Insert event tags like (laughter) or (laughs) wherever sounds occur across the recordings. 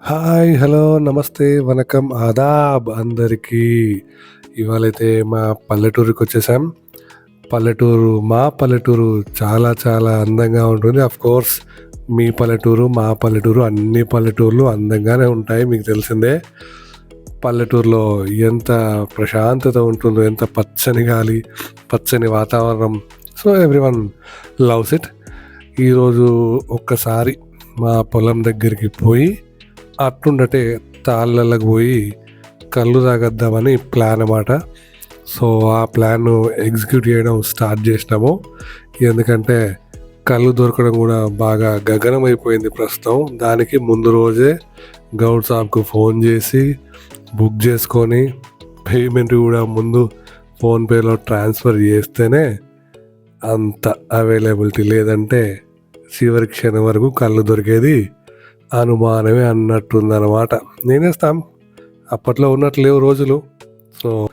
Hi! Hello! నమస్తే, వనకం, ఆదాబ్ అందరికీ. ఇవాళైతే మా పల్లెటూరికొచ్చేసాం. పల్లెటూరు మా పల్లెటూరు చాలా చాలా అందంగా ఉంటుంది. ఆఫ్‌కోర్స్ మీ పల్లెటూరు, మా పల్లెటూరు అన్ని పల్లెటూర్లు అందంగానే ఉంటాయి మీకు తెలిసిందే. పల్లెటూరులో ఎంత ప్రశాంతత ఉంటుందో, ఎంత పచ్చని గాలి, పచ్చని వాతావరణం. So, everyone loves it. ఈరోజు ఒక్కసారి మా పొలం దగ్గరికి పోయి, అట్లుండటే తాళ్ళకు పోయి కళ్ళు తాగద్దామని ప్లాన్ అనమాట. సో, ఆ ప్లాన్‌ను ఎగ్జిక్యూట్ చేయడం స్టార్ట్ చేసినాము. ఎందుకంటే కళ్ళు దొరకడం కూడా బాగా గగనం అయిపోయింది ప్రస్తుతం. దానికి ముందు రోజే గౌడ్ సాబ్‌కు ఫోన్ చేసి, బుక్ చేసుకొని, పేమెంట్ కూడా ముందు ఫోన్‌పేలో ట్రాన్స్‌ఫర్ చేస్తేనే అంత అవైలబిలిటీ లేదంటే చివరి క్షణం వరకు కళ్ళు దొరికేది అనుమానమే అన్నట్టుందనమాట. నేనేస్తాం అప్పట్లో ఉన్నట్లు లేవు రోజులు. సో,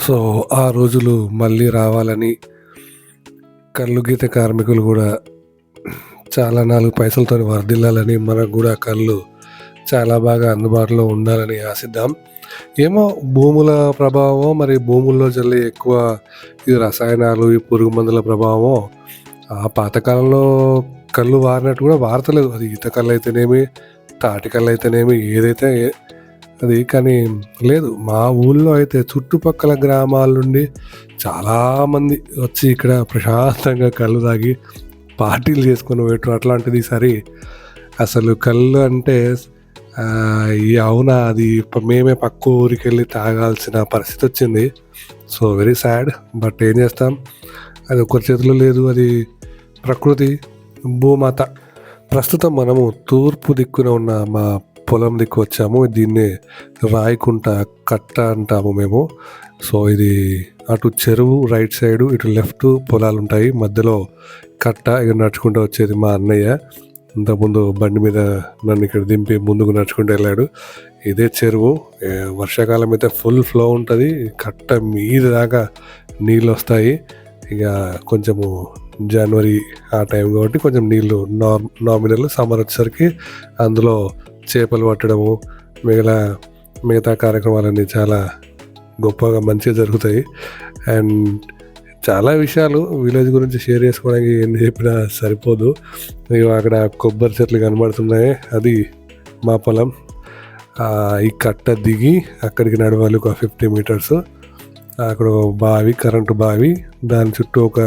సో ఆ రోజులు మళ్ళీ రావాలని కళ్ళు గీత కార్మికులు కూడా చాలా నాలుగు పైసలతో వర్ధిల్లాలని, మనకు కూడా కళ్ళు చాలా బాగా అందుబాటులో ఉండాలని ఆశిద్దాం. ఏమో భూముల ప్రభావమో, మరి భూముల్లో జల్లే ఎక్కువ ఈ రసాయనాలు, ఈ పురుగు మందుల ప్రభావమో ఆ పాతకాలంలో కళ్ళు వారినట్టు కూడా వారతలేదు అది ఈత కళ్ళు అయితేనేమి తాటి అయితేనేమి ఏదైతే అది కానీ లేదు. మా ఊళ్ళో అయితే చుట్టుపక్కల గ్రామాల నుండి చాలామంది వచ్చి ఇక్కడ ప్రశాంతంగా కళ్ళు తాగి పార్టీలు చేసుకొని పోయేటిరు. అట్లాంటిది సరే అసలు కళ్ళు అంటే అవునా అది మేమే పక్క ఊరికెళ్ళి తాగాల్సిన పరిస్థితి వచ్చింది సో, వెరీ సాడ్. బట్ ఏం చేస్తాం. అది ఒకరి చేతిలో లేదు. అది ప్రకృతి, భూమాత. ప్రస్తుతం మనము తూర్పు దిక్కున ఉన్న మా పొలం దిక్కు వచ్చాము. దీన్నే రాయకుంట కట్ట అంటాము మేము. సో, ఇది అటు చెరువు రైట్ సైడు, ఇటు లెఫ్ట్ పొలాలు ఉంటాయి మధ్యలో కట్ట. ఇక నడుచుకుంటూ వచ్చేది మా అన్నయ్య. ఇంతకుముందు బండి మీద నన్ను ఇక్కడ దింపి ముందుకు నడుచుకుంటూ వెళ్ళాడు. ఇదే చెరువు. వర్షాకాలం అయితే ఫుల్ ఫ్లో ఉంటుంది కట్ట మీద దాకా నీళ్ళు వస్తాయి ఇక కొంచెము జనవరి ఆ టైం కాబట్టి కొంచెం నీళ్ళు నార్ నామినల్. సమ్మర్ వచ్చేసరికి అందులో చేపలు పట్టడము, మిగతా మిగతా కార్యక్రమాలన్నీ చాలా గొప్పగా మంచిగా జరుగుతాయి. అండ్ చాలా విషయాలు విలేజ్ గురించి షేర్ చేసుకోవడానికి ఎన్ని చెప్పినా సరిపోదు. అక్కడ కొబ్బరి చెట్లు కనబడుతున్నాయి. అది మా పొలం. ఈ కట్ట దిగి అక్కడికి నడవాలి ఒక 50 మీటర్స్. అక్కడ బావి, కరెంటు బావి. దాని చుట్టూ ఒక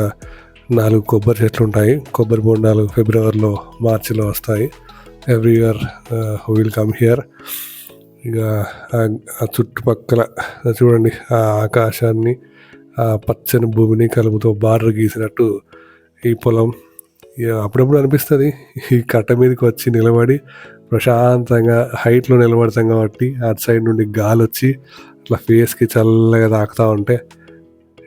నాలుగు కొబ్బరి చెట్లు ఉంటాయి కొబ్బరి బొండాలు ఫిబ్రవరిలో, మార్చిలో వస్తాయి. Every year will come here. ఇక ఆ చుట్టుపక్కల చూడండి ఆ ఆకాశాన్ని, ఆ పచ్చని భూమిని కలుపుతో బార్డర్ గీసినట్టు ఈ పొలం. అప్పుడప్పుడు అనిపిస్తుంది ఈ కట్ట మీదకి వచ్చి నిలబడి ప్రశాంతంగా హైట్‌లో నిలబడతాం కాబట్టి అటు సైడ్ నుండి గాలి వచ్చి అట్లా ఫేస్‌కి చల్లగా తాకుతా ఉంటే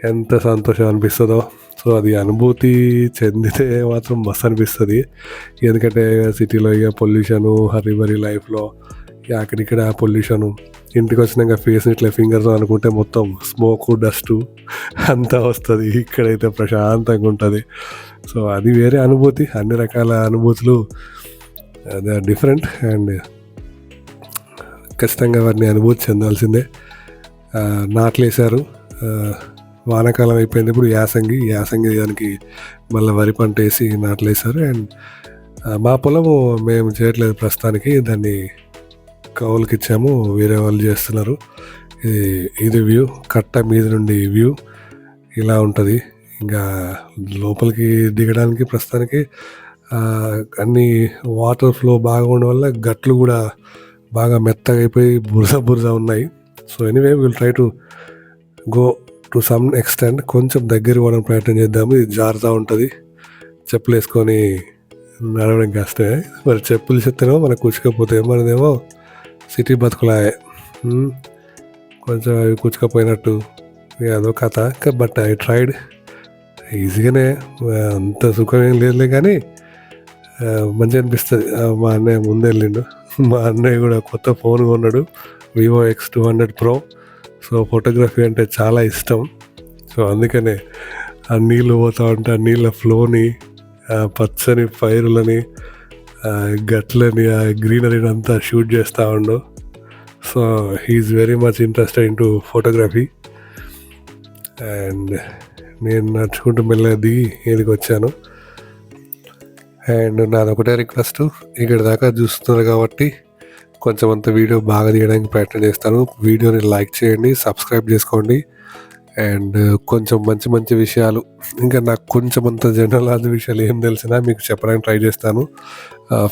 ఎంత సంతోషం అనిపిస్తుందో సో, అది అనుభూతి చెందితే మాత్రం మస్తు అనిపిస్తుంది ఎందుకంటే సిటీలో ఇక పొల్యూషను, హర్రీ బరీ లైఫ్‌లో అక్కడిక్కడ పొల్యూషను. వచ్చినాక ఫేస్ ఇట్లా ఫింగర్‌తో అనుకుంటే మొత్తం స్మోకు, డస్టు అంతా వస్తుంది ఇక్కడైతే ప్రశాంతంగా ఉంటుంది సో, అది వేరే అనుభూతి. అన్ని రకాల అనుభూతులు దే ఆర్ డిఫరెంట్ అండ్ ఖచ్చితంగా వారిని అనుభూతి చెందాల్సిందే. నాట్లేశారు. వానాకాలం అయిపోయింది. ఇప్పుడు యాసంగి. యాసంగి దానికి మళ్ళీ వరి పంట వేసి నాట్లేశారు. అండ్ మా పొలము మేము చేయట్లేదు ప్రస్తుతానికి. దాన్ని కౌలుకిచ్చాము. వేరే వాళ్ళు చేస్తున్నారు. ఇది ఇది వ్యూ. కట్ట మీద నుండి వ్యూ ఇలా ఉంటుంది ఇంకా లోపలికి దిగడానికి ప్రస్తుతానికి అన్ని అన్నీ వాటర్ ఫ్లో బాగా ఉండడం వల్ల గట్లు కూడా బాగా మెత్తగా అయిపోయి బురద బురద ఉన్నాయి. So, anyway will try to go to some extent కొంచెం దగ్గర పోవడానికి ప్రయత్నం చేద్దాము. ఇది జారుతా చెప్పులు వేసుకొని నడవడం కష్టమే. మరి చెప్పులు చెత్తేనేమో మనకు కుచ్చుకపోతాయి. మనదేమో సిటీ బతుకులాయే. కొంచెం అవి కుచ్చుకపోయినట్టు అదో కథ. But I tried. ఈజీగానే అంత సుఖం ఏం లేదులే కానీ మంచిగా అనిపిస్తుంది మా అన్నయ్య ముందెళ్ళిండు. మా అన్నయ్య కూడా కొత్త ఫోన్ కొన్నాడు. Vivo X 200 pro. So, photography అంటే చాలా ఇష్టం. సో, అందుకనే ఆ నీళ్ళు పోతా ఉంటే ఆ నీళ్ళ ఫ్లోని, ఆ పచ్చని పైరులని, గట్లని ఆ గ్రీనరీని అంతా షూట్ చేస్తూ ఉండు. So he's very much interested in to photography. And నేను నడుచుకుంటూ మెల్లగా దిగి ఇక్కడికి వచ్చాను. అండ్ నాది ఒకటే రిక్వెస్ట్ ఇక్కడ దాకా చూస్తున్నారు కాబట్టి కొంచెం అంత వీడియో బాగా తీయడానికి ప్రయత్నం చేస్తాను. వీడియోని లైక్ చేయండి సబ్స్క్రైబ్ చేసుకోండి. అండ్ కొంచెం మంచి మంచి విషయాలు ఇంకా నాకు కొంచెం అంత జనరల్ అది విషయాలు ఏం తెలిసినా మీకు చెప్పడానికి ట్రై చేస్తాను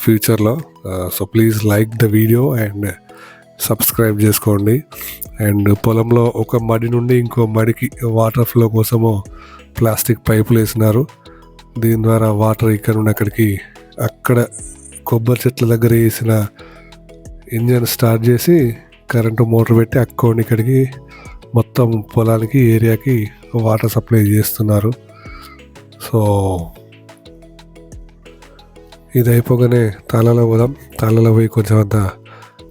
ఫ్యూచర్లో. So please like the video and subscribe చేసుకోండి. అండ్ పొలంలో ఒక మడి నుండి ఇంకో మడికి వాటర్ ఫ్లో కోసము ప్లాస్టిక్ పైపులు వేసినారు. దీని ద్వారా వాటర్ ఇక్కడ నుండి అక్కడికి అక్కడ కొబ్బరి చెట్ల దగ్గర వేసిన ఇంజన్ స్టార్ట్ చేసి కరెంటు మోటార్ పెట్టి అక్కడి ఇక్కడికి మొత్తం పొలానికి ఏరియాకి వాటర్ సప్లై చేస్తున్నారు. సో ఇది అయిపోగానే తాళాలో పోదాం. తాళాలో పోయి కొంచెం అంత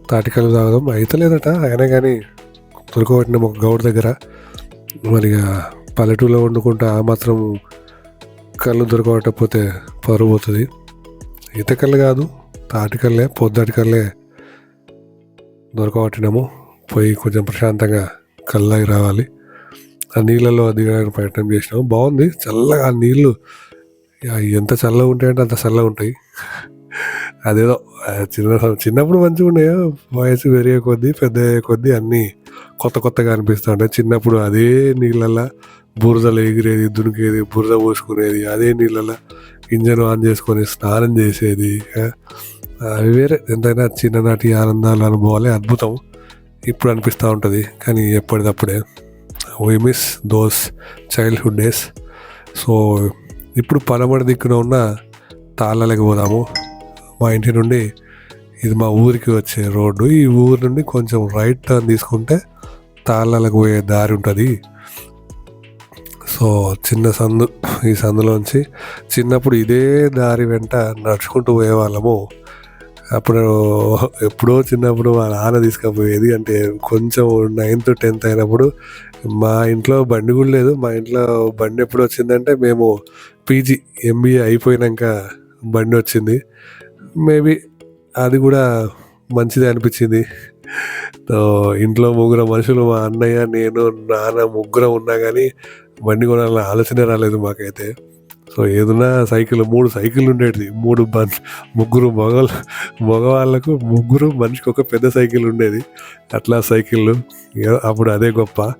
తాటికలు తాగుదాం. అయితే లేదట అయినా కానీ దొరకబట్టిన ఒక గౌడ్ దగ్గర. మరి ఇక పల్లెటూరులో వండుకుంటే ఆ మాత్రం కళ్ళు దొరకబట్టకపోతే పరువు పోతుంది. ఈత కళ్ళు కాదు తాటికల్లే పొద్దాటికల్లే దొరకబట్టినాము పోయి కొంచెం ప్రశాంతంగా కళ్ళకి రావాలి. ఆ నీళ్ళలో దిగడానికి ప్రయత్నం చేసినాము. బాగుంది. చల్లగా ఆ నీళ్ళు ఎంత చల్లగా ఉంటాయంటే అంత చల్లగా ఉంటాయి. అదేదో చిన్న చిన్నప్పుడు మంచిగా ఉన్నాయో వయసు పెరిగే కొద్దీ పెద్ద అయ్యే కొద్దీ అన్నీ కొత్త కొత్తగా అనిపిస్తూ ఉంటాయి. చిన్నప్పుడు అదే నీళ్ళల్లో బురదలు ఎగిరేది దునికేది బురద పోసుకునేది అదే నీళ్ళల్లో ఇంజన్ ఆన్ చేసుకొని స్నానం చేసేది అవి వేరే. ఎంతైనా చిన్ననాటి ఆనందాలు అనుభవాలే అద్భుతం. ఇప్పుడు అనిపిస్తూ ఉంటుంది కానీ ఎప్పటికప్పుడే we miss those childhood days so ఇప్పుడు పనమడి దిక్కున ఉన్న తాళ్ళకి పోదాము. మా ఇంటి నుండి ఇది మా ఊరికి వచ్చే రోడ్డు. ఈ ఊరు నుండి కొంచెం రైట్ టర్న్ తీసుకుంటే తాళాలకు పోయే దారి ఉంటుంది. సో చిన్న సందు ఈ సందులోంచి చిన్నప్పుడు ఇదే దారి వెంట నడుచుకుంటూ పోయేవాళ్ళము. అప్పుడు ఎప్పుడో చిన్నప్పుడు మా నాన్న తీసుకుపోయేది. అంటే కొంచెం నైన్త్ టెన్త్ అయినప్పుడు మా ఇంట్లో బండి కూడా లేదు. మా ఇంట్లో బండి ఎప్పుడు వచ్చిందంటే మేము పీజీ ఎంబీఏ అయిపోయినాక బండి వచ్చింది. మేబీ అది కూడా మంచిదే అనిపించింది. ఇంట్లో ముగ్గురు మనుషులు మా అన్నయ్య నేను నాన్న ముగ్గురం ఉన్నా కానీ బండి కొనాలన్న ఆలోచనే రాలేదు మాకైతే. సో ఏదైనా సైకిల్ మూడు సైకిల్ ఉండేది మూడు ముగ్గురు మగ మగవాళ్ళకు ముగ్గురు మనిషికి ఒక పెద్ద సైకిల్ ఉండేది. అట్లా సైకిళ్ళు. అప్పుడు అదే గొప్ప.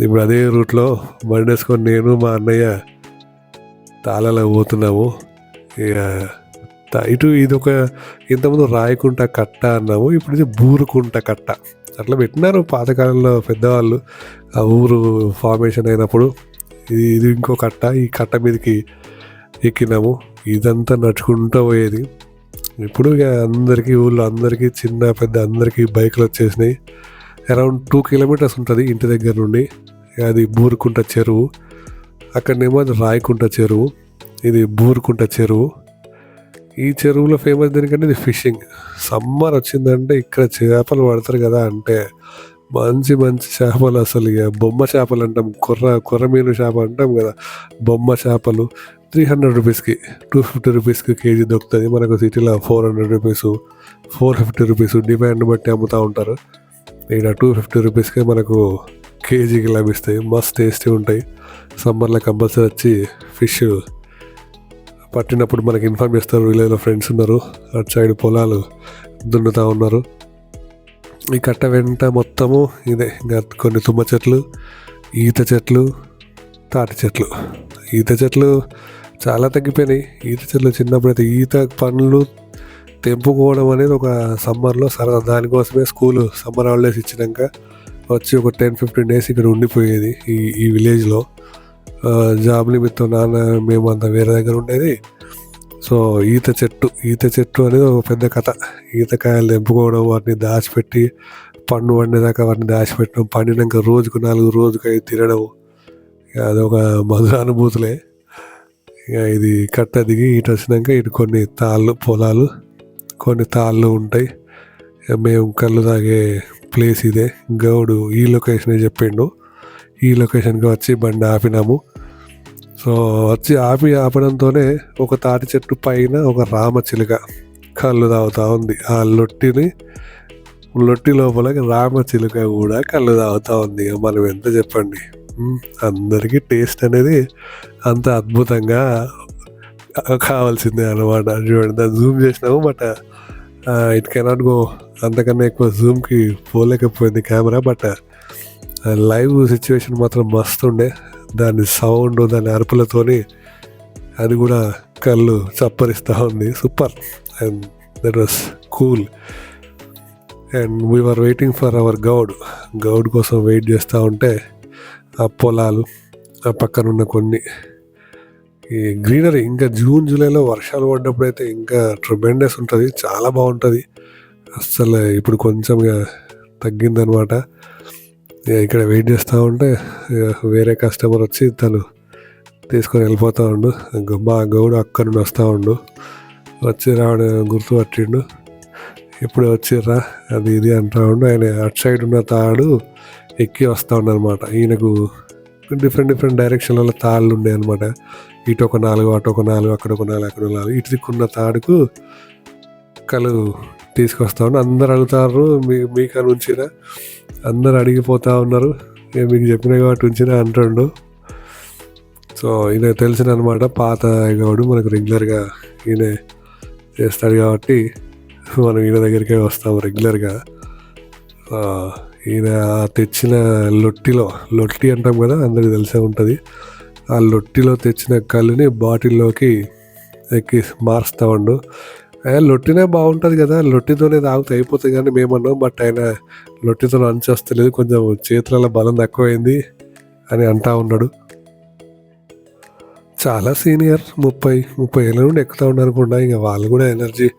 ఇప్పుడు అదే రూట్లో బండి వేసుకొని నేను మా అన్నయ్య తాళలో పోతున్నాము. ఇక ఇటు ఇది ఒక ఇంతకుముందు రాయకుంట కట్ట అన్నాము. ఇప్పుడు ఇది బూరుకుంట కట్ట. అట్లా పెట్టినారు పాతకాలంలో పెద్దవాళ్ళు. ఆ ఊరు ఫార్మేషన్ అయినప్పుడు. ఇది ఇది ఇంకో కట్ట. ఈ కట్ట మీదకి ఎక్కినాము ఇదంతా నడుచుకుంటూ పోయేది. ఇప్పుడు ఇక అందరికీ ఊళ్ళో అందరికీ చిన్న పెద్ద అందరికీ బైకులు వచ్చేసినాయి. అరౌండ్ టూ కిలోమీటర్స్ ఉంటుంది ఇంటి దగ్గర నుండి. అది బూరుకుంట చెరువు. అక్కడనేమో అది రాయకుంట చెరువు. ఇది బూరుకుంట చెరువు. ఈ చెరువులో ఫేమస్ దేనికంటే ఇది ఫిషింగ్. సమ్మర్ వచ్చిందంటే ఇక్కడ చేపలు పడతారు కదా అంటే మంచి మంచి చేపలు అసలు ఇక బొమ్మ చేపలు అంటాం. కొర్ర కొర్రమీను చేప అంటాం కదా. బొమ్మ చేపలు త్రీ హండ్రెడ్ రూపీస్కి టూ ఫిఫ్టీ రూపీస్కి కేజీ దొరుకుతుంది. మనకు సిటీలో four hundred rupees four fifty rupees demand బట్టి అమ్ముతూ ఉంటారు. ఇక్కడ టూ ఫిఫ్టీ రూపీస్కే మనకు కేజీకి లభిస్తాయి. మస్త్ టేస్టీ ఉంటాయి. సమ్మర్లో కంపల్సరీ వచ్చి ఫిష్ పట్టినప్పుడు మనకి ఇన్ఫార్మ్ చేస్తారు. విలేజ్లో ఫ్రెండ్స్ ఉన్నారు. అటు సైడ్ పొలాలు దున్నుతూ ఉన్నారు. ఈ కట్ట వెంట మొత్తము ఇదే. ఇంకా కొన్ని తుమ్మ చెట్లు ఈత చెట్లు తాటి చెట్లు. ఈత చెట్లు చాలా తగ్గిపోయినాయి. ఈత చెట్లు చిన్నప్పుడు అయితే ఈత పండ్లు తెంపుకోవడం అనేది ఒక సమ్మర్లో సరదా. దానికోసమే స్కూల్ సమ్మర్ హాలిడేస్ ఇచ్చినాక వచ్చి ఒక టెన్ ఫిఫ్టీన్ డేస్ ఇక్కడ ఉండిపోయేది ఈ ఈ విలేజ్లో. జాబ్ నిమిత్తం నాన్న మేము అంత వేరే దగ్గర ఉండేది. సో ఈత చెట్టు ఈత చెట్టు అనేది ఒక పెద్ద కథ. ఈతకాయలు తెంపుకోవడం వాటిని దాచిపెట్టి పండు వండేదాకా వాటిని దాచిపెట్టడం పండినాక రోజుకు నాలుగు రోజుకు అవి తినడం అదొక మధుర అనుభూతులే ఇక ఇది కట్ట దిగి ఇటు వచ్చినాక ఇటు కొన్ని తాళ్ళు పొలాలు కొన్ని తాళ్ళు ఉంటాయి. ఇక మేము కళ్ళు తాగే ప్లేస్ ఇదే. గౌడు ఈ లొకేషనే చెప్పిండు. ఈ లొకేషన్కి వచ్చి బండి ఆపినాము. సో వచ్చి ఆపి ఆపడంతోనే ఒక తాటి చెట్టు పైన ఒక రామచిలుక కళ్ళు తాగుతూ ఉంది. ఆ లొట్టిని లొట్టి లోపల రామచిలుక కూడా కళ్ళు తాగుతూ ఉంది. ఇక మనం ఎంత చెప్పండి? అందరికీ టేస్ట్ అనేది అంత అద్భుతంగా కావాల్సిందే అనమాట చూడండి దాన్ని జూమ్ చేసినాము బట్ ఇట్ కెనాట్ గో అంతకన్నా ఎక్కువ జూమ్కి పోలేకపోయింది కెమెరా బట్ లైవ్ సిచ్యువేషన్ మాత్రం మస్తు ఉండే. దాని సౌండ్ దాని అరుపులతోని అది కూడా కళ్ళు చప్పరిస్తూ ఉంది. Super and that was cool and we are waiting for our Goud Goud కోసం వెయిట్ చేస్తూ ఉంటే ఆ పొలాలు ఆ పక్కనున్న కొన్ని. ఈ గ్రీనరీ ఇంకా జూన్ జూలైలో వర్షాలు పడ్డప్పుడు అయితే ఇంకా ట్రిబెండస్ ఉంటుంది చాలా బాగుంటుంది. అస్సలు ఇప్పుడు కొంచెం ఇక తగ్గిందనమాట. ఇక్కడ వెయిట్ చేస్తూ ఉంటే ఇక వేరే కస్టమర్ వచ్చి తను తీసుకొని వెళ్ళిపోతూ ఉండు. మా గౌడు అక్కడ నుండి వస్తూ ఉండు. వచ్చి రావడం గుర్తు పట్టిండు ఇప్పుడు వచ్చిర్రా అది ఇది అంటా ఉండు. ఆయన అటు సైడ్ ఉన్న తాడు ఎక్కి వస్తూ ఉండనమాట ఈయనకు డిఫరెంట్ డిఫరెంట్ డైరెక్షన్లలో తాళ్ళు ఉండే అనమాట ఇటు ఒక నాలుగు అటు ఒక నాలుగు అక్కడ ఒక నాలుగు అక్కడ నాలుగు. ఇటు దిక్కున్న తాడుకు కలు తీసుకొస్తా ఉన్నా. అందరు అడుగుతారు మీ మీకు ఉంచినా అందరు అడిగిపోతూ ఉన్నారు. మీకు చెప్పిన కాబట్టి ఉంచినా అంటుండు. సో ఈయన తెలిసిన అనమాట పాత గౌడు మనకు రెగ్యులర్గా ఈయన చేస్తాడు కాబట్టి మనం ఈయన దగ్గరికే వస్తాం రెగ్యులర్గా ఈయన తెచ్చిన లొట్టిలో లొట్టి అంటాం కదా అందరికి తెలిసే ఉంటుంది. ఆ లొట్టిలో తెచ్చిన కళ్ళుని బాటిల్లోకి ఎక్కి మారుస్తూ ఉండు. లొట్టినే బాగుంటుంది కదా లొట్టితోనే తాగుతూ అయిపోతుంది కానీ మేమన్నాం బట్ ఆయన లొట్టితో అంచొస్తలేదు కొంచెం చేతులలో బలం తక్కువైంది అని అంటా ఉన్నాడు. చాలా సీనియర్ ముప్పై ముప్పై ఏళ్ళ నుండి ఎక్కుతూ ఉన్నారు ఇంకా వాళ్ళు కూడా ఎనర్జీ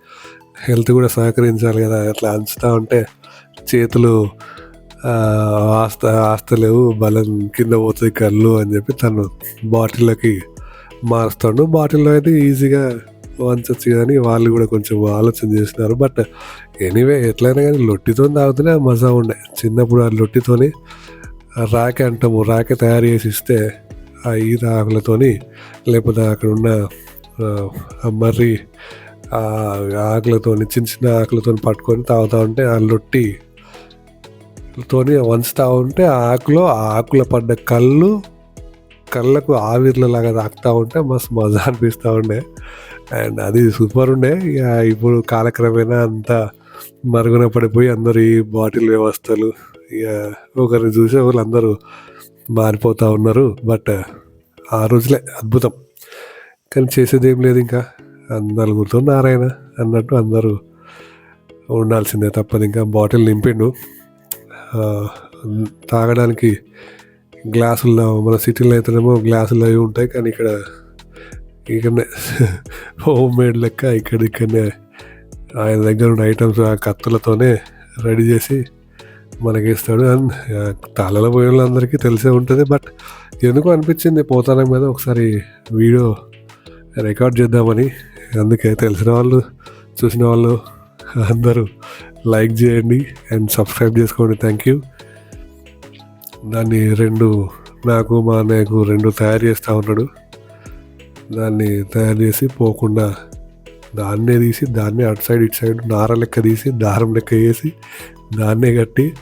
హెల్త్ కూడా సహకరించాలి కదా అట్లా అంచుతూ ఉంటే చేతులు ఆస్త ఆస్తలేవు బలం కింద పోతుంది కళ్ళు అని చెప్పి తను బాటిల్లోకి మారుస్తాడు. బాటిల్లో అయితే ఈజీగా వంచచ్చు కానీ వాళ్ళు కూడా కొంచెం ఆలోచన చేసినారు బట్ ఎనీవే ఎట్లయినా కానీ లొట్టితో తాగితేనే మజా ఉండే. చిన్నప్పుడు ఆ లొట్టితోని ఆ రాకె అంటాము రాకె తయారు చేసి ఇస్తే ఆ ఈత ఆకులతోని లేకపోతే అక్కడ ఉన్న ఆ మర్రి ఆకులతోని చిన్న చిన్న ఆకులతోని పట్టుకొని తాగుతూ ఉంటే ఆ లొట్టి తోని వంచుతూ ఉంటే ఆ ఆకులో ఆ ఆకుల పడ్డ కళ్ళు కళ్ళకు ఆవిర్లలాగా తాకుతూ ఉంటే మస్తు మజా అనిపిస్తూ ఉండే. అండ్ అది సూపర్ ఉండే. ఇక ఇప్పుడు కాలక్రమేణా అంతా మరుగున పడిపోయి అందరు ఈ బాటిల్ వ్యవస్థలు ఇక ఒకరిని చూసే వాళ్ళు అందరూ మారిపోతూ ఉన్నారు. బట్ ఆ రోజులే అద్భుతం. కానీ చేసేది ఏం లేదు ఇంకా. నలుగురితో నారాయణ అన్నట్టు అందరూ ఉండాల్సిందే తప్పదు. ఇంకా బాటిల్ నింపిండు. తాగడానికి గ్లాసుల్లో మన సిటీలో అయితేనేమో గ్లాసులు అవి ఉంటాయి కానీ ఇక్కడ ఇక్కడనే (laughs) హోమ్ మేడ్ లెక్క ఇక్కడ ఇక్కడనే ఆయన దగ్గర ఉన్న ఐటమ్స్ ఆ కత్తులతోనే రెడీ చేసి మనకి ఇస్తాడు అండ్ తాళలో పోయే వాళ్ళందరికీ తెలిసే ఉంటుంది బట్ ఎందుకు అనిపించింది పోతానం మీద ఒకసారి వీడియో రికార్డ్ చేద్దామని. అందుకే తెలిసిన వాళ్ళు చూసిన వాళ్ళు అందరూ లైక్ చేయండి అండ్ సబ్స్క్రైబ్ చేసుకోండి. థ్యాంక్ యూ దాన్ని రెండు నాకు మా అన్నయ్యకు రెండు తయారు చేస్తూ ఉన్నాడు. దాన్ని తయారు చేసి పోకుండా దాన్నే తీసి దాన్నే అటు సైడ్ ఇటు సైడ్ నార లెక్క తీసి దారం లెక్క వేసి దాన్నే కట్టి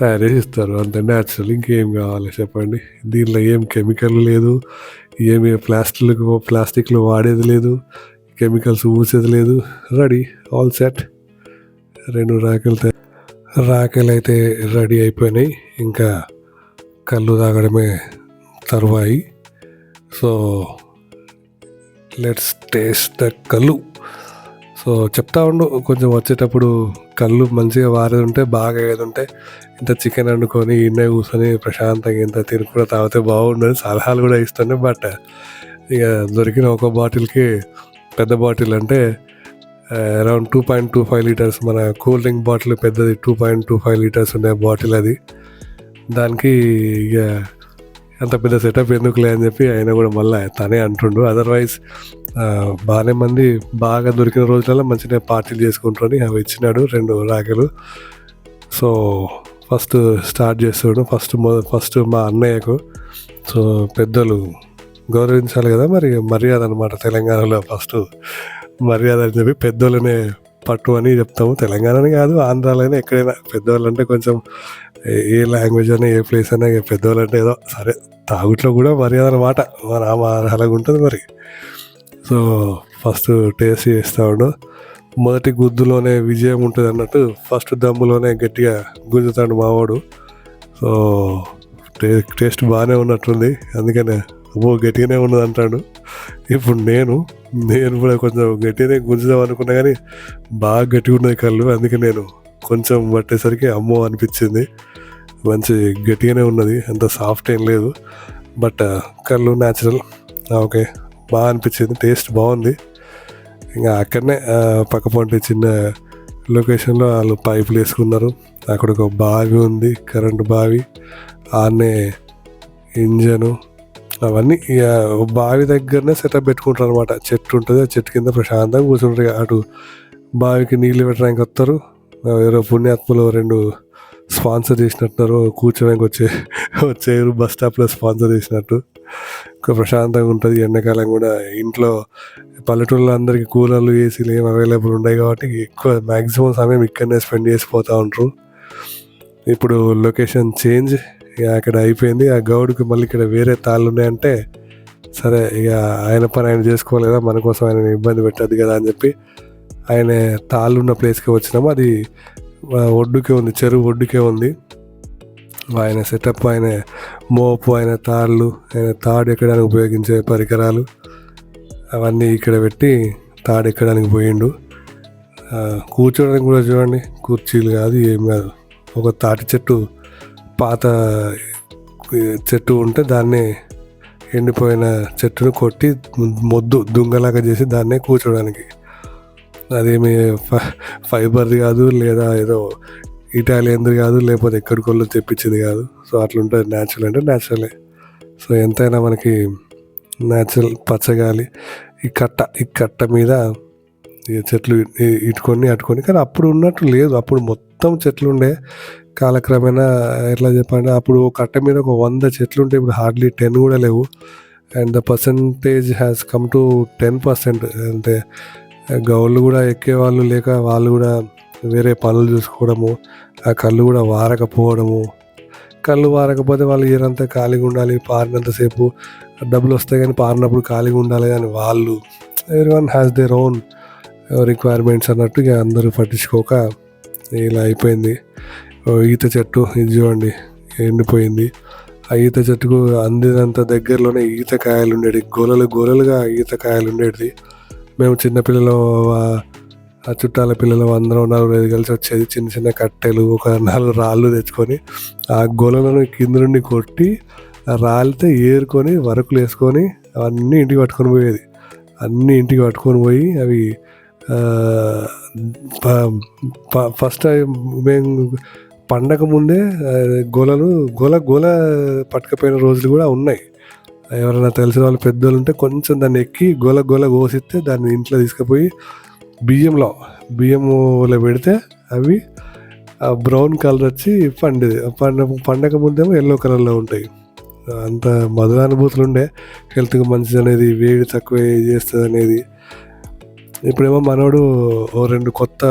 తయారు చేసి ఇస్తారు. అంత న్యాచురల్ ఇంకేం కావాలి చెప్పండి? దీనిలో ఏం కెమికల్ లేదు ఏమి ప్లాస్టిక్ ప్లాస్టిక్లో వాడేది లేదు కెమికల్స్ ఊసేది లేదు. రెడీ ఆల్ సెట్ రెండు రాకెలు తయా- రాకెలు అయితే రెడీ అయిపోయినాయి. ఇంకా కళ్ళు తాగడమే తరువాయి. సో లెట్స్ టేస్ట్ ద కళ్ళు. సో చెప్తా ఉండు కొంచెం వచ్చేటప్పుడు కళ్ళు మంచిగా వారేది ఉంటే బాగా ఏది ఉంటే ఇంత చికెన్ వండుకొని ఇన్నే కూర్చొని ప్రశాంతంగా ఇంత తినుకుండా తాగితే బాగుండదు సలహాలు కూడా ఇస్తాను బట్ ఇక దొరికిన ఒక బాటిల్కి పెద్ద బాటిల్ అంటే around two point two five litres మన కూల్ డ్రింక్ బాటిల్ పెద్దది two point two five litres ఉండే బాటిల్ అది. దానికి ఇక అంత పెద్ద సెటప్ ఎందుకులే అని చెప్పి ఆయన కూడా మళ్ళీ తనే అంటుండు. అదర్వైజ్ బాగానే మంది బాగా దొరికిన రోజులలో మంచిగా పార్టీలు చేసుకుంటారని అవి ఇచ్చినాడు రెండు రాకలు సో ఫస్ట్ స్టార్ట్ చేస్తాడు. ఫస్ట్ మొ ఫస్ట్ మా అన్నయ్యకు. సో పెద్దలు గౌరవించాలి కదా మరి మర్యాద అనమాట తెలంగాణలో ఫస్ట్ మర్యాద అని చెప్పి పెద్దోళ్ళనే పట్టు అని చెప్తాము. తెలంగాణనే కాదు ఆంధ్రాలోనే ఎక్కడైనా పెద్దవాళ్ళు అంటే కొంచెం ఏ- లాంగ్వేజ్ అయినా ఏ ప్లేస్ అయినా పెద్దవాళ్ళు అంటే ఏదో సరే తాగుట్లో కూడా మర్యాద అనమాట మన అలాగ ఉంటుంది మరి. సో ఫస్ట్ టేస్ట్ చేస్తా ఉండు. మొదటి గుద్దులోనే విజయం ఉంటుంది అన్నట్టు ఫస్ట్ దమ్ములోనే గట్టిగా గుంజుతాడు మావాడు. సో టే టేస్ట్ బాగానే ఉన్నట్టుంది. అందుకనే అబ్బో గట్టిగానే ఉన్నది అంటాడు. ఇప్పుడు నేను నేను కూడా కొంచెం గట్టిగానే గుంజుదాం అనుకున్నా కానీ బాగా గట్టిగా ఉన్నాయి కళ్ళు. అందుకే నేను కొంచెం పట్టేసరికి అమ్మో అనిపించింది. మంచి గట్టిగానే ఉన్నది అంత సాఫ్ట్ ఏం లేదు. బట్ uh, కళ్ళు న్యాచురల్ ఓకే బాగా అనిపించింది టేస్ట్ బాగుంది. ఇంకా అక్కడనే పక్క పొంటి చిన్న లొకేషన్లో వాళ్ళు పైపులు వేసుకున్నారు. అక్కడ ఒక బావి ఉంది కరెంటు బావి. ఆడనే ఇంజను అవన్నీ ఇక బావి దగ్గరనే సెటప్ పెట్టుకుంటారు అనమాట చెట్టు ఉంటుంది ఆ చెట్టు కింద ప్రశాంతంగా కూర్చుంటారు ఇక అటు బావికి నీళ్ళు పెట్టడానికి వస్తారు. ఎవరో పుణ్యాత్మలు రెండు స్పాన్సర్ చేసినట్టున్నారు. కూర్చోడానికి వచ్చే వచ్చేరు బస్ స్టాప్లో స్పాన్సర్ చేసినట్టు. ఇంకా ప్రశాంతంగా ఉంటుంది. ఎండాకాలం కూడా ఇంట్లో పల్లెటూళ్ళలో అందరికీ కూలర్లు ఏసీలు ఏం అవైలబుల్ ఉన్నాయి కాబట్టి ఎక్కువ మ్యాక్సిమం సమయం ఇక్కడనే స్పెండ్ చేసిపోతూ ఉంటారు ఇప్పుడు లొకేషన్ చేంజ్ ఇక అక్కడ అయిపోయింది. ఆ గౌడ్కి మళ్ళీ ఇక్కడ వేరే తాళ్ళు ఉన్నాయంటే సరే ఇక ఆయన పని ఆయన చేసుకోలేదా మన కోసం ఆయన ఇబ్బంది పెట్టద్దు కదా అని చెప్పి ఆయన తాళ్ళు ఉన్న ప్లేస్కి వచ్చినాము. అది ఒడ్డుకే ఉంది చెరువు ఒడ్డుకే ఉంది. ఆయన సెటప్ ఆయన మోపు ఆయన తాళ్ళు ఆయన తాడు ఎక్కడానికి ఉపయోగించే పరికరాలు అవన్నీ ఇక్కడ పెట్టి తాడు ఎక్కడానికి పోయిండు. కూర్చోడానికి కూడా చూడండి కుర్చీలు కాదు ఏం కాదు. ఒక తాటి చెట్టు పాత చెట్టు ఉంటే దాన్నే ఎండిపోయిన చెట్టును కొట్టి మొద్దు దుంగలాగా చేసి దాన్నే కూర్చోడానికి. అదేమి ఫ- ఫైబర్ది కాదు లేదా ఏదో ఇటాలియన్ది కాదు లేకపోతే ఎక్కడికొల్లో తెప్పించింది కాదు. సో అట్లుంటుంది న్యాచురల్ అంటే న్యాచురలే సో ఎంతైనా మనకి న్యాచురల్ పచ్చగాలి ఈ కట్ట ఈ కట్ట మీద ఈ చెట్లు ఇటుకొని అటుకొని కానీ అప్పుడు ఉన్నట్టు లేదు. అప్పుడు మొత్తం చెట్లు ఉండే కాలక్రమేణా ఎట్లా చెప్పండి అప్పుడు కట్ట మీద ఒక వంద చెట్లు ఉంటే ఇప్పుడు హార్డ్లీ టెన్ కూడా లేవు. And the percentage has come to ten percent అంటే గౌళ్ళు కూడా ఎక్కేవాళ్ళు లేక వాళ్ళు కూడా వేరే పనులు చూసుకోవడము ఆ కళ్ళు కూడా వారకపోవడము. కళ్ళు వారకపోతే వాళ్ళు ఇయరంతా ఖాళీగా ఉండాలి పారినంతసేపు డబ్బులు వస్తాయి కానీ పారినప్పుడు ఖాళీగా ఉండాలి కానీ వాళ్ళు ఎవరి one has their own requirements అన్నట్టు ఇక అందరూ పట్టించుకోక ఇలా అయిపోయింది. ఈత చెట్టు ఇది చూడండి ఎండిపోయింది. ఆ ఈత చెట్టుకు అందినంత దగ్గరలోనే ఈత కాయలు ఉండేవి గోలలు గోలలుగా ఈత కాయలు ఉండేది మేము చిన్నపిల్లలు ఆ చుట్టాల పిల్లలు అందరం నలుగురు ఐదు కలిసి వచ్చేది. చిన్న చిన్న కట్టెలు ఒక నాలుగు రాళ్ళు తెచ్చుకొని ఆ గోలలను కింద నుండి కొట్టి ఆ రాళ్ళతో ఏరుకొని వరకులు వేసుకొని అవన్నీ ఇంటికి పట్టుకొని పోయేది. అన్నీ ఇంటికి పట్టుకొని పోయి అవి ఫస్ట్ మేము పండగ ముందే గోలలు గోల గోల పట్టుకపోయిన రోజులు కూడా ఉన్నాయి. ఎవరైనా తెలిసిన వాళ్ళు పెద్దోళ్ళు ఉంటే కొంచెం దాన్ని ఎక్కి గోల గోల కోసిస్తే దాన్ని ఇంట్లో తీసుకుపోయి బియ్యంలో బియ్యంలో పెడితే అవి బ్రౌన్ కలర్ వచ్చి పండేది. పండ పండగ ముందేమో ఎల్లో కలర్లో ఉంటాయి. అంత మధురానుభూతులు ఉండే. హెల్త్కి మంచిది అనేది వేడి తక్కువ చేస్తుంది అనేది. ఇప్పుడేమో మనోడు ఓ రెండు కొత్త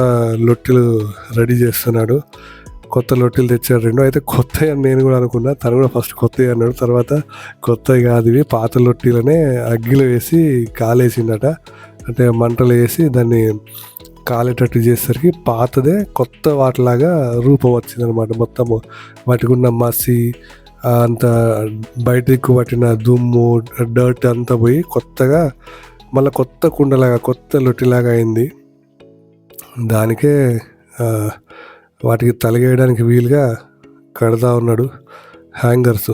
లొట్టెలు రెడీ చేస్తున్నాడు. కొత్త లొట్టెలు తెచ్చాడు రెండు. అయితే కొత్త అని నేను కూడా అనుకున్నా. తను కూడా ఫస్ట్ కొత్త అన్నాడు. తర్వాత కొత్తవి కాదు ఇవి. పాత లొట్టెలనే అగ్గిలో వేసి కాలేసిండట. అంటే మంటలు వేసి దాన్ని కాలేటట్టు చేసేసరికి పాతదే కొత్త వాటిలాగా రూపం వచ్చిందనమాట మొత్తము. వాటికి ఉన్న మసి అంత బయటకు పట్టిన దుమ్ము డర్ట్ అంతా పోయి కొత్తగా మళ్ళీ కొత్త కుండలాగా కొత్త లొట్టిలాగా అయింది. దానికే వాటికి తలగేయడానికి వీలుగా కడతా ఉన్నాడు హ్యాంగర్స్.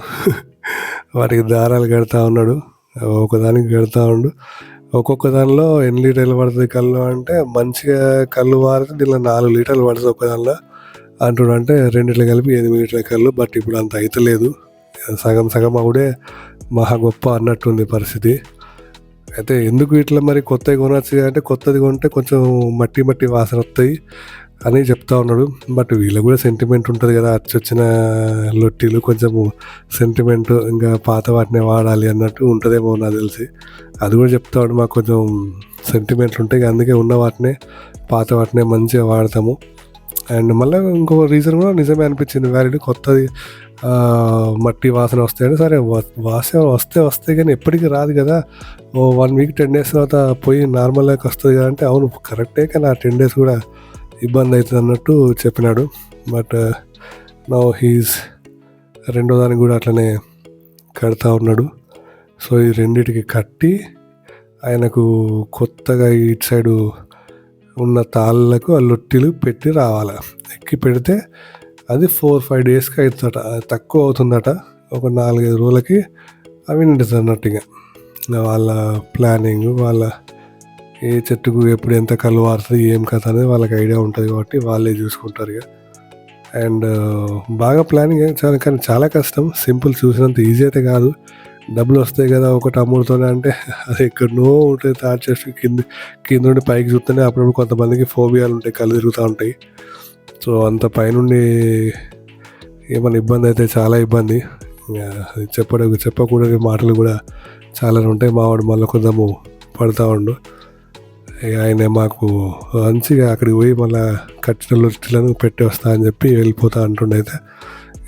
వాటికి దారాలు కడతా ఉన్నాడు. ఒకదానికి కడతా ఉండు. ఒక్కొక్క దానిలో ఎన్ని లీటర్లు పడుతుంది కళ్ళు అంటే మంచిగా కళ్ళు వారితే దీనిలో నాలుగు లీటర్లు పడుతుంది ఒక్క దానిలో. అంటుడు అంటే రెండిట్లు కలిపి ఎనిమిది లీటర్ల కళ్ళు బట్ ఇప్పుడు అంత అయితలేదు సగం సగం అవుడే మహా గొప్ప అన్నట్టుంది పరిస్థితి. అయితే ఎందుకు ఇట్లా మరి కొత్తవి కొనవచ్చు అంటే కొత్తది కొంటే కొంచెం మట్టి మట్టి వాసన వస్తాయి. అని చెప్తా ఉన్నాడు. బట్ వీళ్ళకి కూడా సెంటిమెంట్ ఉంటుంది కదా. అచ్చొచ్చిన లొట్టీలు కొంచెము సెంటిమెంట్ ఇంకా పాత వాటినే వాడాలి అన్నట్టు ఉంటుందేమో నాకు తెలిసి. అది కూడా చెప్తాడు మాకు కొంచెం సెంటిమెంట్లు ఉంటాయి అందుకే ఉన్న వాటినే పాత వాటినే మంచిగా వాడతాము. అండ్ మళ్ళీ ఇంకో రీజన్ కూడా నిజమే అనిపించింది. వ్యాలిడ్ కొత్తది మట్టి వాసన వస్తాయని సరే వ- వాసన వస్తే వస్తే కానీ ఎప్పటికీ రాదు కదా. ఓ వన్ వీక్ టెన్ డేస్ తర్వాత పోయి నార్మల్గా వస్తుంది కదా అంటే అవును కరెక్టే కానీ ఆ టెన్ డేస్ కూడా ఇబ్బంది అవుతుంది అన్నట్టు చెప్పినాడు బట్ నో హీస్ రెండో దానికి కూడా అట్లనే కడతా ఉన్నాడు. సో ఈ రెండిటికి కట్టి ఆయనకు కొత్తగా ఇటు సైడు ఉన్న తాళ్ళకు ఆ లొట్టిలు పెట్టి రావాలి. ఎక్కి పెడితే అది ఫోర్ ఫైవ్ డేస్కి అవుతుందట అది తక్కువ అవుతుందట. ఒక నాలుగైదు రోజులకి అవి నిండుతుంది అన్నట్టుగా ఇక వాళ్ళ ప్లానింగ్ వాళ్ళ ఏ చెట్టుకు ఎప్పుడు ఎంత కళ్ళు వారుతుంది ఏం కథ అనేది వాళ్ళకి ఐడియా ఉంటుంది కాబట్టి వాళ్ళే చూసుకుంటారు ఇక. అండ్ uh, బాగా ప్లానింగ్ చాలా కానీ చాలా కష్టం. సింపుల్ చూసినంత ఈజీ అయితే కాదు. డబ్బులు వస్తాయి కదా ఒకటి అమ్ముడుతోనే అంటే అది ఎక్కడనో ఉంటుంది తాడు చేసి కింద కింద నుండి పైకి చూస్తేనే అప్పుడప్పుడు కొంతమందికి ఫోబియాలు ఉంటాయి కళ్ళు తిరుగుతూ ఉంటాయి. సో అంత పైనుండి ఏమైనా ఇబ్బంది అయితే చాలా ఇబ్బంది. ఇంకా చెప్పడం చెప్పకూడని మాటలు కూడా చాలా ఉంటాయి. మావాడు మళ్ళీ కొంచెము పడతా ఉండు. ఆయన మాకు మంచిగా అక్కడికి పోయి మళ్ళీ కట్టిన లొచ్చులను పెట్టి వస్తా అని చెప్పి వెళ్ళిపోతా అంటుండైతే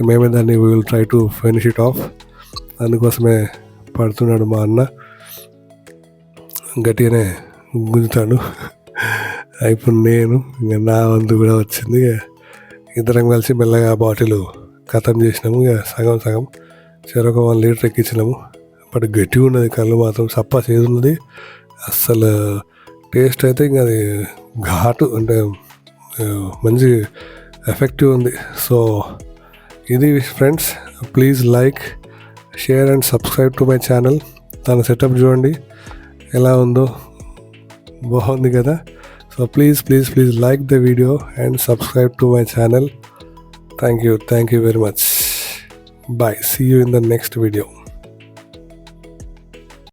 మేమే దాన్ని will try to finish it off దానికోసమే పడుతున్నాడు మా అన్న. గట్టిగానే గుంజుతాడు. ఇప్పుడు నేను ఇంకా నా వంతు కూడా వచ్చింది. ఇక ఇద్దరం కలిసి మెల్లగా బాటిల్ ఖతం చేసినాము. ఇక సగం సగం చెరొక వన్ లీటర్ ఎక్కించినాము. బట్ గట్టిగా ఉన్నది కళ్ళు మాత్రం సప్ప చేదు ఉన్నది అస్సలు టేస్ట్ అయితే ఇంకా అది ఘాటు అంటే మంచి ఎఫెక్టివ్ ఉంది. సో ఇది friends please like share and subscribe to my channel తన సెటప్ చూడండి ఎలా ఉందో బాగుంది కదా. So please please please like the video and subscribe to my channel thank you thank you very much bye see you in the next video